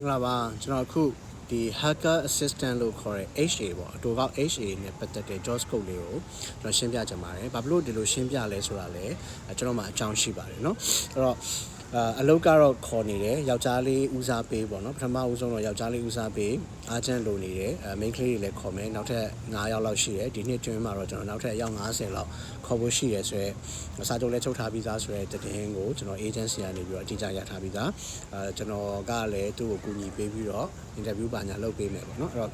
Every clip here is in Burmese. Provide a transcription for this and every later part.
မင်္ဂလာပါကျွန်တော်အခုဒီ hacker assistant လို့ခေါ်တဲ့ HA ပေါ့အတူကောက် HA နဲ့ပတ်သက်တဲ့ JAWS code လေးကိုကျွန်တော်ရှင်းပြချင်ပါတယ်။ဘာဖြစ်လို့ဒီလိုရှင်းပြလဲဆိုတာလဲအဲကျွန်တော်မှအကြောင်းရှိပါတယ်เนาะအဲ့တော့ အာအလုပ်ကတော့ခေါ်နေတယ်ယောက်ျားလေးဦးစားပေးပေါ့နော်ပထမဦးဆုံးတော့ယောက်ျားလေးဦးစားပေးအားချမ်းလိုနေတယ်အဲ main ကလေးတွေလည်းခေါ်မယ်နောက်ထပ်9ယောက်လောက်ရှိတယ်ဒီနှစ်တွင်းမှာတော့ကျွန်တော်နောက်ထပ်အယောက်90လောက်ခေါ်ဖို့ရှိတယ်ဆိုတော့စာချုပ်လည်းချုပ်ထားပြီးသားဆိုတဲ့တည်င်းကိုကျွန်တော် agency ကနေပြီးတော့အတိအကျရထားပြီးသားအဲကျွန်တော်ကလည်းသူ့ကိုကူညီပေးပြီးတော့ interview ပါညာလုပ်ပေးမယ်ပေါ့နော်အဲ့တော့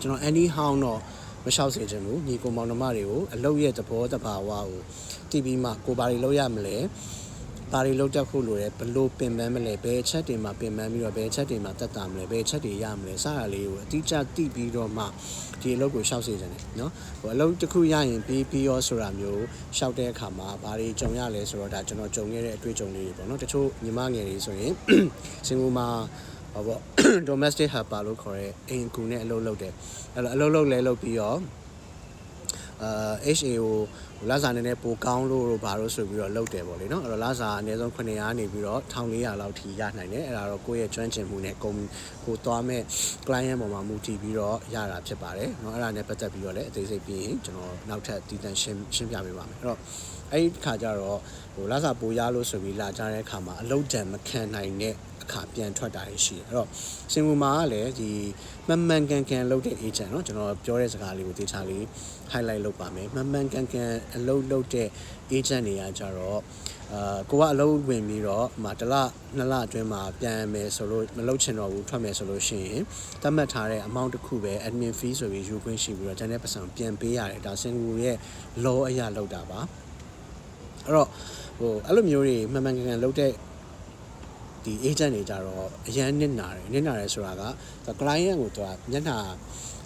ကျွန်တော် anyhow တော့မလျှောက်စေချင်ဘူးညီကိုမောင်နှမတွေကိုအလုပ်ရဲ့သဘောတဘာဝကိုတည်ပြီးမှကိုဘာတွေလုပ်ရမလဲ ဘာတွေလောက်တက်ခုလိုလဲဘလို့ပင်ပန်းမလဲဘယ်ချက်တွေမှာပင်ပန်းပြီးတော့ဘယ်ချက်တွေမှာတက်တာမလဲဘယ်ချက်တွေရမလဲစတာလေးကိုအတိအကျသိပြီးတော့မှဒီအလုပ်ကိုရှောက်စေချင်တယ်နော်ဟိုအလုပ်တစ်ခုရရင်ပြီးပြီးရောဆိုတာမျိုးရှောက်တဲ့အခါမှာဘာတွေကြုံရလဲဆိုတော့ဒါကျွန်တော်ကြုံခဲ့တဲ့အတွေ့အကြုံလေးတွေပေါ့နော်တချို့ညီမငယ်တွေဆိုရင်စင်ကာပူမှာဟောပေါ့ domestic helper လို့ခေါ်တဲ့အိမ်ကူနဲ့အလုပ်လုပ်တယ်အဲ့တော့အလုပ်လုပ်လဲလုပ်ပြီးတော့ အာ HA ကိုလာစာနည်းနည်းပိုကောင်းလို့ဘာလို့ဆိုပြီးတော့လုပ်တယ်ပေါ့လေနော်အဲ့တော့လာစာအနည်းဆုံး900နေပြီးတော့1400လောက်ထိရနိုင်တယ်အဲ့ဒါတော့ကိုယ့်ရဲ့ကျွမ်းကျင်မှုနဲ့ကိုကိုသွားမဲ့ client ပေါ်မှာမူတည်ပြီးတော့ရတာဖြစ်ပါတယ်เนาะအဲ့ဒါနဲ့ပတ်သက်ပြီးတော့လည်းအသေးစိတ်ပြီးရင်ကျွန်တော်နောက်ထပ်တည်တံ့ရှင်းရှင်းပြပေးပါမယ်အဲ့တော့အဲ့ဒီခါကျတော့ဟိုလာစာပိုရလို့ဆိုပြီးလာကြတဲ့အခါမှာအလုတ်တံမခံနိုင်တဲ့ အခါပြန်ထွက်တာရှိတယ်အဲ့တော့စင်ကူမာကလည်းဒီမှန်မှန်ကန်ကန်လုပ်တဲ့ agent เนาะကျွန်တော်ပြောတဲ့စကားလေးကိုသေချာလေး highlight လုပ်ပါမယ်မှန်မှန်ကန်ကန်အလုပ်လုပ်တဲ့ agent တွေကကြတော့အာကိုကအလုပ်ဝင်ပြီးတော့ဟိုတစ်လနှစ်လအတွင်းမှာပြန်မယ်ဆိုလို့မလုပ်ချင်တော့ဘူးထွက်မယ်ဆိုလို့ရှိရင်သတ်မှတ်ထားတဲ့ amount တစ်ခုပဲ admin fee ဆိုပြီးယူခွင့်ရှိပြီးတော့ကျန်တဲ့ပတ်စံပြန်ပေးရတယ်ဒါစင်ကူရဲ့ law အရာလောက်တာပါအဲ့တော့ဟိုအဲ့လိုမျိုးတွေမှန်မှန်ကန်ကန်လုပ်တဲ့ ဒီ agent တွေကြတော့အရန်နစ်နာတယ်နစ်နာတယ်ဆိုတာက client ကိုသူကမျက်နှာ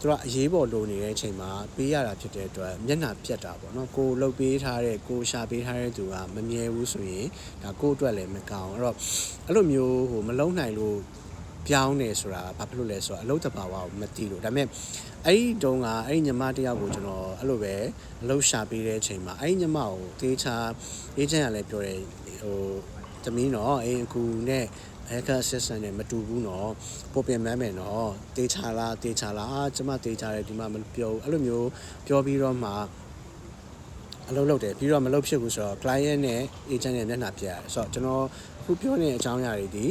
သူကအရေးပေါ်လိုနေတဲ့အချိန်မှာပေးရတာဖြစ်တဲ့အတွက်မျက်နှာပြတ်တာပေါ့နော်ကိုလုတ်ပေးထားတဲ့ကိုရှာပေးထားတဲ့သူကမမြဲဘူးဆိုရင်ဒါကိုအတွက်လည်းမကောင်းအဲ့တော့အဲ့လိုမျိုးဟိုမလုံးနိုင်လို့ပြောင်းနေဆိုတာဘာဖြစ်လို့လဲဆိုတော့အလုပ်တဘာဝကိုမသိလို့ဒါပေမဲ့အဲ့ဒီတုန်းကအဲ့ဒီညီမတယောက်ကိုကျွန်တော်အဲ့လိုပဲအလုပ်ရှာပေးတဲ့အချိန်မှာအဲ့ဒီညီမကိုတေးချာ agent ကလည်းပြောတယ်ဟို သမီးနော်အိမ်အကူနဲ့အဲကဆက်ဆံနဲ့မတူဘူးနော်ပုံပြင်မှန်းမယ်နော်တေချာလားတေချာလားအာကျမတေချာတယ်ဒီမှာမပြောဘူးအဲ့လိုမျိုးပြောပြီးတော့မှအလုပ်လုပ်တယ်ပြီးတော့မလုပ်ဖြစ်ဘူးဆိုတော့ client နဲ့ agent နဲ့မျက်နှာပြရတယ်ဆိုတော့ကျွန်တော်ခုပြောနေတဲ့အကြောင်းအရာတွေဒီ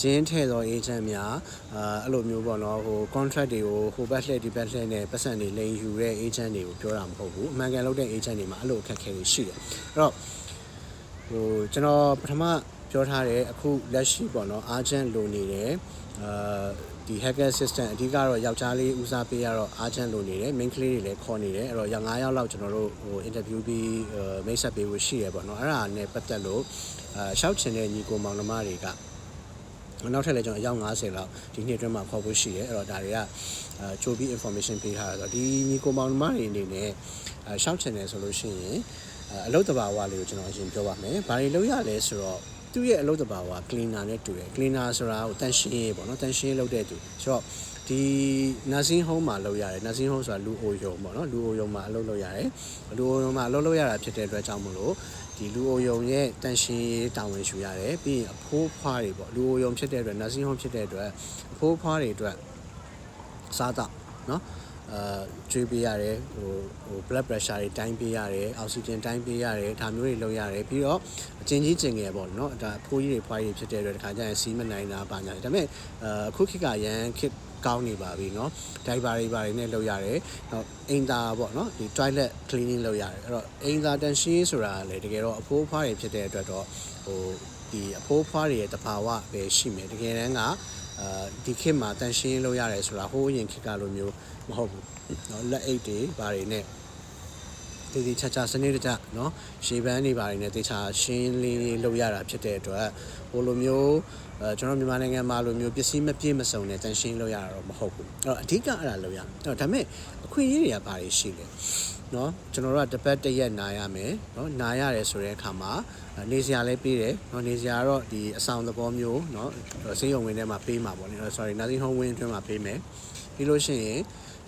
ဂျင်းထဲသော agent များအာအဲ့လိုမျိုးပေါ့နော်ဟို contract တွေကိုဟိုဘက်လှည့်ဒီဘက်လှည့်နဲ့ပတ်စံတွေလိမ်ယူတဲ့ agent တွေကိုပြောတာမဟုတ်ဘူးအမှန်ကန်လုပ်တဲ့ agent တွေမှာအဲ့လိုအခက်အခဲတွေရှိတယ်အဲ့တော့ဟိုကျွန်တော်ပထမ ပြောထားတဲ့အခုလက်ရှိပေါ့နော် agent လိုနေတယ်အာဒီ hacker system အဓိကတော့ယောက်ျားလေးဦးစားပေးရတော့ agent လိုနေတယ် main ကလေးတွေလည်းခေါ်နေတယ်အဲ့တော့ယောက်9ယောက်လောက်ကျွန်တော်တို့ဟို interview ပြီးမိတ်ဆက်ပေးဖို့ရှိရပေါ့နော်အဲ့ဒါနဲ့ပတ်သက်လို့အာရှောက်ချင်တဲ့ညီကိုမောင်နှမတွေကနောက်ထပ်လည်းကျွန်တော်အယောက်90လောက်ဒီနှစ်အတွင်းမှာခေါ်ဖို့ရှိတယ်အဲ့တော့ဒါတွေကအာချိုးပြီး information ပေးထားတာဆိုတော့ဒီညီကိုမောင်နှမတွေအနေနဲ့အာရှောက်ချင်တယ်ဆိုလို့ရှိရင်အာအလုပ်တဘာဝလေးကိုကျွန်တော်အရင်ပြောပါမယ်။ဘာတွေလုပ်ရလဲဆိုတော့ သူ့ရဲ့အလုပ်တဘာဝ cleaner နဲ့တူတယ် cleaner ဆိုတာဟိုတန်ရှင်းရေးပေါ့နော်တန်ရှင်းလုပ်တဲ့သူဆိုတော့ဒီ nursing home မှာလုပ်ရတယ် nursing home ဆိုတာလူအိုယုံပေါ့နော်လူအိုယုံမှာအလုပ်လုပ်ရတယ်လူအိုယုံမှာအလုပ်လုပ်ရတာဖြစ်တဲ့အတွက်ကြောင့်မလို့ဒီလူအိုယုံရဲ့တန်ရှင်းရေးတာဝန်ယူရတယ်ပြီးရင်အဖိုးဖွားတွေပေါ့လူအိုယုံဖြစ်တဲ့အတွက် nursing home ဖြစ်တဲ့အတွက်အဖိုးဖွားတွေအတွက်စားတော့နော် အာကျွေးပေးရတယ်ဟိုဟို blood pressure တွေတိုင်းပေးရတယ်အောက်ဆီဂျင်တိုင်းပေးရတယ်ဒါမျိုးတွေလုပ်ရတယ်ပြီးတော့အချင်းကြီးကျင်ငယ်ပေါ့နော်ဒါအဖိုးကြီးတွေဖွားကြီးဖြစ်တဲ့အတွက်တခါကျရင်စီးမနိုင်တာပါညာဒါပေမဲ့အခုခေတ်ကရန်ခေတ်ကောင်းနေပါပြီเนาะဒိုင်ဘာတွေဘာတွေနဲ့လုပ်ရတယ်။နောက်အိမ်သာပေါ့เนาะဒီ toilet cleaning လုပ်ရတယ်။အဲ့တော့အိမ်သာတန်ရှင်းဆိုတာလေတကယ်တော့အဖိုးဖွားတွေဖြစ်တဲ့အတွက်တော့ဟိုဒီအဖိုးဖွားတွေရဲ့တဘာဝပဲရှိမယ်။တကယ်တမ်းကအာဒီခေတ်မှာတန်ရှင်းလုပ်ရတယ်ဆိုတာဟိုးရင်ခေတ်ကလိုမျိုး မဟုတ်ဘူးเนาะလက်အိတ်တွေဘာတွေနဲ့တည်တည်ချာချာစနစ်တကျเนาะရှေးပန်းတွေဘာတွေနဲ့တေချာရှင်းလင်းလုပ်ရတာဖြစ်တဲ့အတွက်ဟိုလိုမျိုးအဲကျွန်တော်မြန်မာနိုင်ငံမှာလိုမျိုးပစ္စည်းမပြည့်မစုံနဲ့တန်ရှင်းလုပ်ရတာတော့မဟုတ်ဘူးအဲ့တော့အဓိကအဲ့ဒါလုပ်ရမယ်အဲ့တော့ဒါပေမဲ့အခွင့်အရေးတွေကဘာတွေရှိလဲเนาะကျွန်တော်တို့ကတစ်ပတ်တစ်ရက်နာရမယ်เนาะနာရတယ်ဆိုတဲ့အခါမှာနေစရာလည်းပေးတယ်เนาะနေစရာတော့ဒီအဆောင်သဘောမျိုးเนาะဆေးရုံဝင်ထဲမှာပေးမှာပေါ့လေ sorry nursing home ဝင်အတွင်းမှာပေးမယ်ပြီးလို့ရှိရင်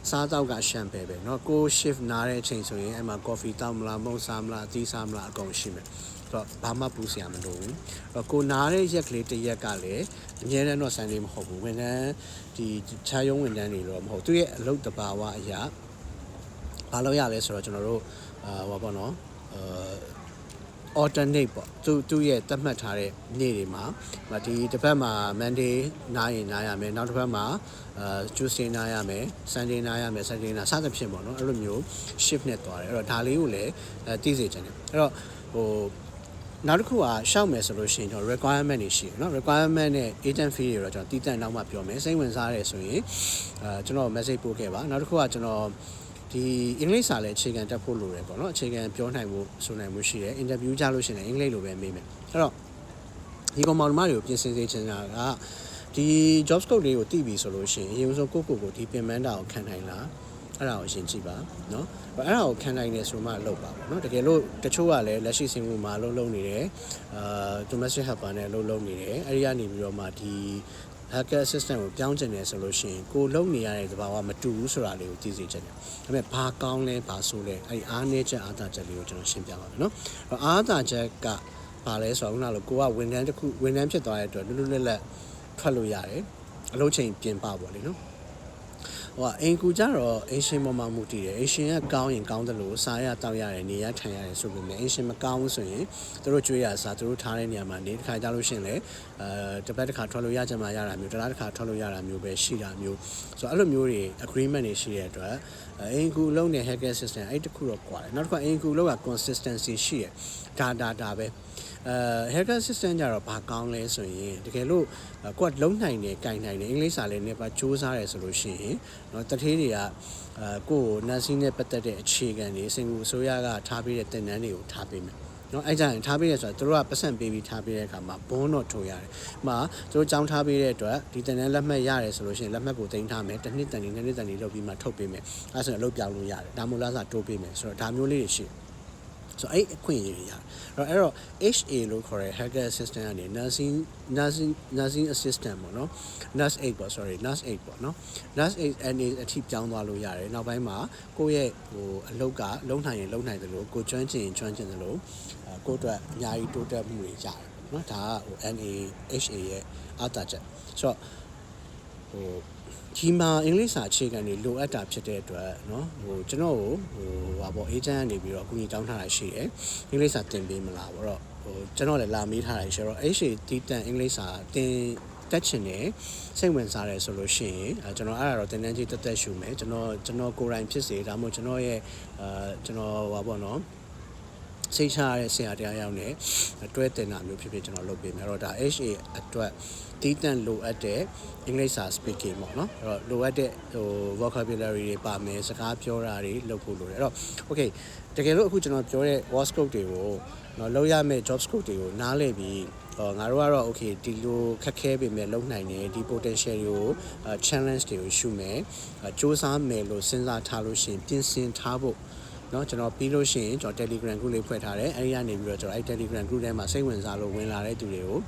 စားတော့ကရှမ်ပဲပဲเนาะကို shift နားတဲ့အချိန်ဆိုရင်အဲ့မှာ coffee တောက်မလားမုန့်စားမလားအသီးစားမလားအကုန်ရှိမယ် တော့ဘာမှပူစရာမလိုဘူးအဲ့တော့ကိုနားတဲ့ရက်ကလေးတစ်ရက်ကလည်းအများနဲ့တော့ဆန်လေးမဟုတ်ဘူးဝန်ထမ်းဒီခြားရုံးဝန်ထမ်းတွေတော့မဟုတ်သူရဲ့အလုပ်တဘာဝအရာဘာလို့ရလဲဆိုတော့ကျွန်တော်တို့အာဟောပေါ့နော်အာ alternate ပေါ့သူသူ့ရဲ့သတ်မှတ်ထားတဲ့နေ့တွေမှာမဒီတစ်ပတ်မှာ Monday နားရင်နားရမယ်နောက်တစ်ပတ်မှာအာ Tuesday နားရမယ် Sunday နားရမယ် Saturday နားစသဖြင့်ပေါ့နော်အဲ့လိုမျိုး shift နဲ့သွားတယ်အဲ့တော့ဒါလေးကိုလည်းအဲသိစေချင်တယ်အဲ့တော့ဟိုနောက်တစ်ခုကရှောက်မယ်ဆိုလို့ရှိရင်တော့ requirement တွေရှိတယ်เนาะ requirement နဲ့ agent fee တွေတော့ကျွန်တော်တည်တံ့နောက်မှပြောမယ်စိတ်ဝင်စားရဲဆိုရင်အဲကျွန်တော် message ပို့ခဲ့ပါနောက်တစ်ခုကကျွန်တော် ဒီအင်္ဂလိပ်စာလည်းအခြေခံတက်ဖို့လိုတယ်ပေါ့နော်အခြေခံပြောနိုင်ဖို့ဆိုနိုင်မှုရှိတယ်အင်တာဗျူးကြလို့ရှိရင်အင်္ဂလိပ်လိုပဲမေးမယ်အဲ့တော့ဒီကောင်မောင်နှမတွေကိုပြင်ဆင်စေချင်တာကဒီ job scope လေးကိုတည်ပြီဆိုလို့ရှိရင်အရင်ဆုံးကိုယ့်ကိုယ်ကိုဒီပင်ပန်းတာကိုခံနိုင်လားအဲ့ဒါကိုအရင်ကြည့်ပါเนาะအဲ့ဒါကိုခံနိုင်နေဆိုမှလုပ်ပါပေါ့เนาะတကယ်လို့တချို့ကလည်းလက်ရှိစင်မှုမှာလုံးလုံးနေတယ်အာ domestic helper နဲ့လုံးလုံးနေတယ်အဲ့ဒီကနေပြီးတော့မှဒီ hacker assistant ကိုပြောင်းကျင်တယ်ဆိုလို့ရှိရင်ကိုလုံနေရတဲ့သဘာဝမတူဘူးဆိုတာလေးကိုသိစေချင်တယ်။ဒါပေမဲ့ဘာကောင်းလဲဘာဆိုးလဲအဲ့ဒီအားနည်းချက်အားသာချက်လေးကိုကျွန်တော်ရှင်းပြပါမယ်နော်။အဲ့အားသာချက်ကဘာလဲဆိုတော့ခုနကလိုကိုကဝန်ထမ်းတစ်ခုဝန်ထမ်းဖြစ်သွားတဲ့အတွက်လွတ်လွတ်လပ်လပ်ထွက်လို့ရတယ်။အလုပ်ချိန်ပြင်ပပေါ့လေနော်။ ဟိုကအင်ကူကြတော့အင်ရှင်ပေါ်မှာမူတည်တယ်အင်ရှင်ကကောင်းရင်ကောင်းတယ်လို့စားရတောက်ရတယ်နေရထိုင်ရတယ်ဆိုပေမဲ့အင်ရှင်မကောင်းဘူးဆိုရင်သူတို့ကြွေးရစားသူတို့ထားတဲ့နေရာမှာနေတစ်ခါကြလို့ရှရင်လေအဲတစ်ပတ်တစ်ခါထွက်လို့ရကြမှာရတာမျိုးတစ်လားတစ်ခါထွက်လို့ရတာမျိုးပဲရှိတာမျိုးဆိုတော့အဲ့လိုမျိုးတွေ agreement တွေရှိတဲ့အတွက်အင်ကူလုံးနဲ့ hacker system အဲ့တခုတော့ကွာတယ်နောက်တစ်ခါအင်ကူလုံးက consistency ရှိရဒါဒါဒါပဲ အဲ hacker system ကြတော့ဘာကောင်းလဲဆိုရင်တကယ်လို့ကိုကလုံးနိုင်တယ်၊ကင်နိုင်တယ်အင်္ဂလိပ်စာလည်းနေပါစူးစမ်းရဲဆိုလို့ရှိရင်เนาะတထေးတွေကအဲကိုကိုနတ်စီနဲ့ပတ်သက်တဲ့အခြေခံတွေစင်ကူအစိုးရကထားပေးတဲ့တင်နန်းတွေကိုထားပေးမယ်နော်အဲ့ကြရင်ထားပေးရဆိုတော့တို့ကပတ်စံပေးပြီးထားပေးတဲ့အခါမှာဘွန်းတော့ထိုးရတယ်။မှာတို့ကြောင်းထားပေးတဲ့အတွက်ဒီတင်နန်းလက်မှတ်ရတယ်ဆိုလို့ရှိရင်လက်မှတ်ကိုတင်ထားမယ်။တစ်နှစ်တန်နေနှစ်နှစ်တန်နေလုပ်ပြီးမှထုတ်ပေးမယ်။အဲဆိုရင်အလုပ်ပြောင်းလို့ရတယ်။ဒါမှမဟုတ်လားဆိုတိုးပေးမယ်ဆိုတော့ဒါမျိုးလေးတွေရှိတယ် ဆိုတော့အဲ့အခွင့်အရေးတွေရတယ်အဲ့တော့အဲ့တော့ HA လို့ခေါ်တဲ့ hacker assistant ကနေ nursing nursing nursing assistant ပေါ့နော် nurse 8ပေါ့ sorry nurse 8ပေါ့နော် nurse 8 NA အထိပြောင်းသွားလို့ရတယ်နောက်ပိုင်းမှာကိုယ့်ရဲ့ဟိုအလုပ်ကလုံနိုင်ရင်လုံနိုင်တယ်လို့ကိုကျွမ်းကျင်ရင်ကျွမ်းကျင်တယ်လို့အဲကိုယ့်အတွက်အများကြီးတိုးတက်မှုတွေရတယ်နော်ဒါကဟို NA HA ရဲ့အားတာချက်ဆိုတော့ ဟိုဒီမှာအင်္ဂလိပ်စာအခြေခံတွေလိုအပ်တာဖြစ်တဲ့အတွက်เนาะဟိုကျွန်တော်ကိုဟိုဟာပေါ့ agent ကနေပြီးတော့အကူအညီတောင်းထားတာရှိတယ်အင်္ဂလိပ်စာသင်ပေးမလားပေါ့တော့ဟိုကျွန်တော်လည်းလာမေးထားတာရှိတော့ HA တီးတန့်အင်္ဂလိပ်စာသင်တက်ချင်တယ်စိတ်ဝင်စားတယ်ဆိုလို့ရှိရင်အဲကျွန်တော်အဲ့ဒါတော့တင်တန်းကြီးတက်တက်ရှုမယ်ကျွန်တော်ကျွန်တော်ကိုယ်တိုင်ဖြစ်စေဒါမှမဟုတ်ကျွန်တော်ရဲ့အဲကျွန်တော်ဟိုပါပေါ့နော် စိတ်ချရတဲ့ဆရာတရားရောက်နေတွဲတင်တာမျိုးဖြစ်ဖြစ်ကျွန်တော်လုပ်ပေးမယ်အဲ့တော့ဒါ HA အတွက်တီးတန့်လိုအပ်တဲ့အင်္ဂလိပ်စာ speaking ပေါ့နော်အဲ့တော့လိုအပ်တဲ့ဟို vocabulary တွေပါမယ်စကားပြောတာတွေလုပ်ဖို့လိုတယ်အဲ့တော့ okay တကယ်လို့အခုကျွန်တော်ပြောတဲ့ word scope တွေကိုနော်လောက်ရမယ့် job scope တွေကိုနားလည်ပြီးဟောငါတို့ကတော့ okay ဒီလိုခက်ခဲပေမဲ့လုံနိုင်တယ်ဒီ potential တွေကို challenge တွေကိုရှုမယ်စူးစမ်းမယ်လို့စဉ်းစားထားလို့ရှိရင်ပြင်ဆင်ထားဖို့ เนาะကျွန်တော်ပြီးလို့ရှိရင်ကျွန်တော် Telegram group လေးဖွဲ့ထားတယ်အဲဒီကနေပြီးတော့ကျွန်တော်အဲ Telegram group ထဲမှာစိတ်ဝင်စားလို့ဝင်လာတဲ့သူတွေကို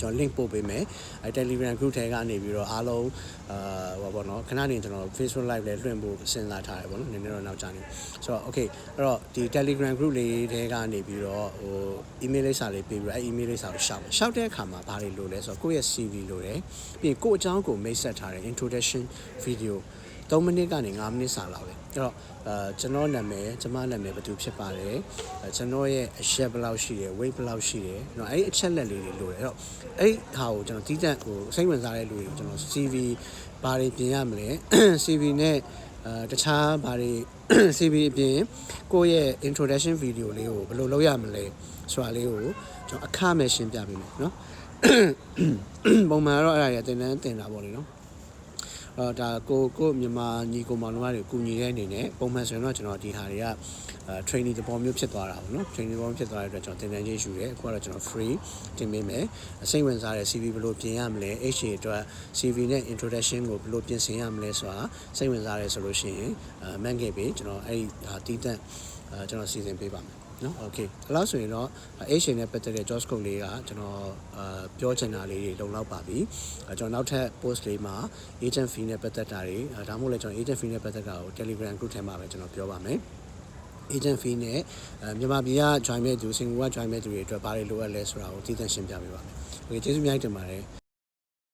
ကျွန်တော် link ပို့ပေးမယ်အဲ Telegram group ထဲကနေပြီးတော့အားလုံးအာဟောပေါ့နော်ခဏနေကျွန်တော် Facebook live လည်းလွှင့်ဖို့စဉ်းစားထားတယ်ပေါ့နော်နည်းနည်းတော့နောက်ကျနေဆိုတော့ okay အဲ့တော့ဒီ Telegram group လေးထဲကနေပြီးတော့ဟို email လိပ်စာလေးပေးပြီးတော့အဲ email လိပ်စာကိုရှောက်ရှောက်တဲ့အခါမှာဘာတွေလိုလဲဆိုတော့ကိုယ့်ရဲ့ CV လိုတယ်ပြီးရင်ကိုယ့်အကြောင်းကိုမိတ်ဆက်ထားတဲ့ introduction video 3မိနစ်ကနေ5မိနစ်စာလောက်ပဲအဲ့တော့အဲကျွန်တော်နာမည်ကျွန်မနာမည်ဘယ်သူဖြစ်ပါတယ်အဲကျွန်တော်ရဲ့အရက်ဘယ်လောက်ရှိတယ် weight ဘယ်လောက်ရှိတယ်เนาะအဲ့ဒီအချက်လက်လေးတွေလိုတယ်အဲ့တော့အဲ့ဟာကိုကျွန်တော်တီးတန့်ဟိုစိတ်ဝင်စားတဲ့လူတွေကိုကျွန်တော် CV ဘာတွေပြင်ရမလဲ CV နဲ့အဲတခြားဘာတွေ CV အပြင်ကိုယ့်ရဲ့ introduction video လေးကိုဘယ်လိုလုပ်ရမလဲဆိုတာလေးကိုကျွန်တော်အခမဲ့ရှင်းပြပေးမယ်เนาะ ပုံမှန်တော့အဲ့ဒါတွေတင်တန်းတင်တာပေါ့လေနော် အော်ဒါကိုကိုမြန်မာညီကိုမောင်နှမတွေကိုကူညီတဲ့အနေနဲ့ပုံမှန်ဆိုရင်တော့ကျွန်တော်ဒီဟာတွေကအဲ training တပေါ်မျိုးဖြစ်သွားတာပေါ့နော် training ပေါ်ဖြစ်သွားတဲ့အတွက်ကျွန်တော်တင်တန်းချင်းယူတယ်အခုကတော့ကျွန်တော် free တင်ပေးမယ်အစိမ့်ဝင်စားတဲ့ CV ဘယ်လိုပြင်ရမလဲ HA အတွက် CV နဲ့ introduction ကိုဘယ်လိုပြင်ဆင်ရမလဲဆိုတာစိတ်ဝင်စားရဲဆိုလို့ရှိရင်အဲမှန်ခဲ့ပြီကျွန်တော်အဲ့ဒီဟာတီးတန့်အဲကျွန်တော်စီစဉ်ပေးပါမယ် နော်โอเคအဲ့လောက်ဆိုရင်တော့ Asian နဲ့ပတ်သက်တဲ့ job scope လေးကကျွန်တော်အာပြောချင်တာလေးတွေလုံလောက်ပါပြီအဲကျွန်တော်နောက်ထပ် post လေးမှာ agent fee နဲ့ပတ်သက်တာတွေဒါမှမဟုတ်လည်းကျွန်တော် agent fee နဲ့ပတ်သက်တာကို Telegram group ထဲမှာပဲကျွန်တော်ပြောပါမယ် agent fee နဲ့အဲမြန်မာပြည်က join မဲ့သူစင်ကာပူက join မဲ့သူတွေအတွက်ဘာတွေလိုအပ်လဲဆိုတာကိုတည်တံ့ရှင်းပြပေးပါမယ်။ Okay ကျေးဇူးအများကြီးတင်ပါတယ်။